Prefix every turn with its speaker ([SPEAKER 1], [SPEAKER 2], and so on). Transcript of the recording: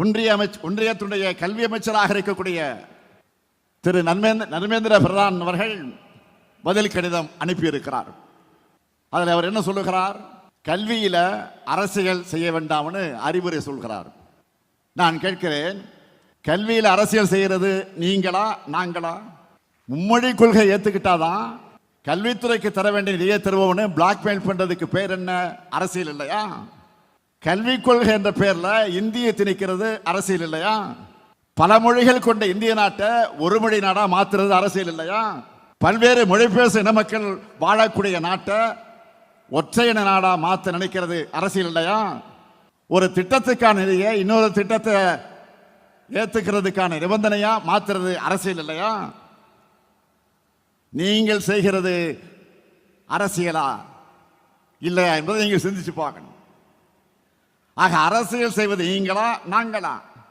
[SPEAKER 1] ஒன்றிய அமைச்ச ஒன்றியத்துடைய கல்வி அமைச்சராக இருக்கக்கூடிய திரு நன்மேந்திர நர்மேந்திர பிரதான் அவர்கள் பதில் கடிதம் அனுப்பியிருக்கிறார். அதில் அவர் என்ன சொல்லுகிறார்? கல்வியில் அரசியல் செய்ய வேண்டாம்னு அறிவுரை சொல்கிறார். நான் கேட்கிறேன் கல்வியில் அரசியல் செய்கிறது நீங்களா நாங்களா? மும்மொழி கொள்கை ஏற்றுக்கிட்டாதான் கல்வித்துறைக்கு தர வேண்டிய நிதியை தருவோம்னு பிளாக்மெயில் பண்ணுறதுக்கு பேர் என்ன? அரசியல் இல்லையா? கல்விக் கொள்கை என்ற பெயரில் இந்தியை திணிக்கிறது அரசியல் இல்லையா? பல மொழிகள் கொண்ட இந்திய நாட்டை ஒரு மொழி நாடாக மாற்றுறது அரசியல் இல்லையா? பல்வேறு மொழி பேசும் இன மக்கள் வாழக்கூடிய நாட்டை ஒற்றை இன மாற்ற நினைக்கிறது அரசியல் இல்லையா? ஒரு திட்டத்துக்கான நிதியை இன்னொரு திட்டத்தை ஏற்றுக்கிறதுக்கான நிபந்தனையா மாத்துறது அரசியல் இல்லையா? நீங்கள் செய்கிறது அரசியலா? இல்லையா என்பதை நீங்கள் சிந்திச்சு பார்க்கணும். ஆக அரசியல் செய்வது நீங்களா நாங்களா?